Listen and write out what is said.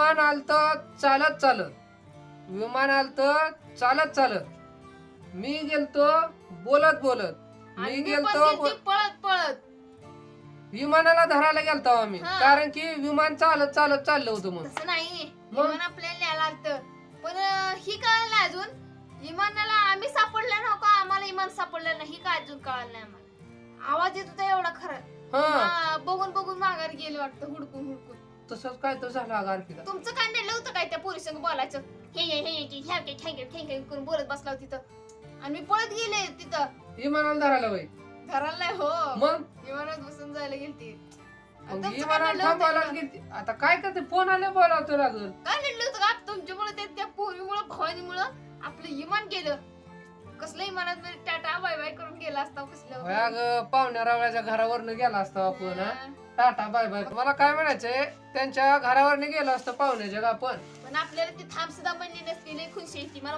विमान आलत चालत चालत. विमान आलत चालत चालत. मी गेलतो बोलत बोलत. मी आणि मी पण गेलतो गेलती बो- पळत पळत. विमानाला धरायला गेलतो आम्ही. हा. कारण की विमान चालत चालत चाललं होतं मग. तसं नाही. मग? विमान आपल्याला न्यायला आलत. पण अं, ही कळलं नाही अजून. विमानाला आम्ही सापडलं ना का आम्हाला विमान सापडलं नाही. ही काय अजून कळलं नाही आम्हाला. आवाज येत होता एवढा खरा. हा. हा, बघून बघून माघार गेले वाटतं हुडकून हुडकून. तसंच काय तर झालं अगं अर्पिता तुमचं काय नेलं होतं काय त्या पोरी संग बोलायचं? हे हे हे हे ह्या के करून बोलत बसला होता तिथं. आणि मी पळत गेले तिथं. विमानाला धरायला वय घराला नाही हो. मग? विमानात बसून जायला गेलती. मग तुमचं काय? गेली आता काय करते? फोन आले बोलावतो लागल. काय नेलं होतं का? तुमच्यामुळे ते त्या पोरीमुळं भवानीमुळं आपलं विमान गेलं. कसलं विमानात मध्ये टाटा बाय बाय करून गेला असता. होय अगं पाहुण्या रावळ्याच्या घरावरनं गेला असतो आपण हा? Tata bye bye. मला काय म्हणायचंय त्यांच्या घरावरनं गेलो असतो पाहुण्याच्या आपण पण आपल्याला ती थांब सुद्धा म्हणली नसती लई खुशी आहे ती मला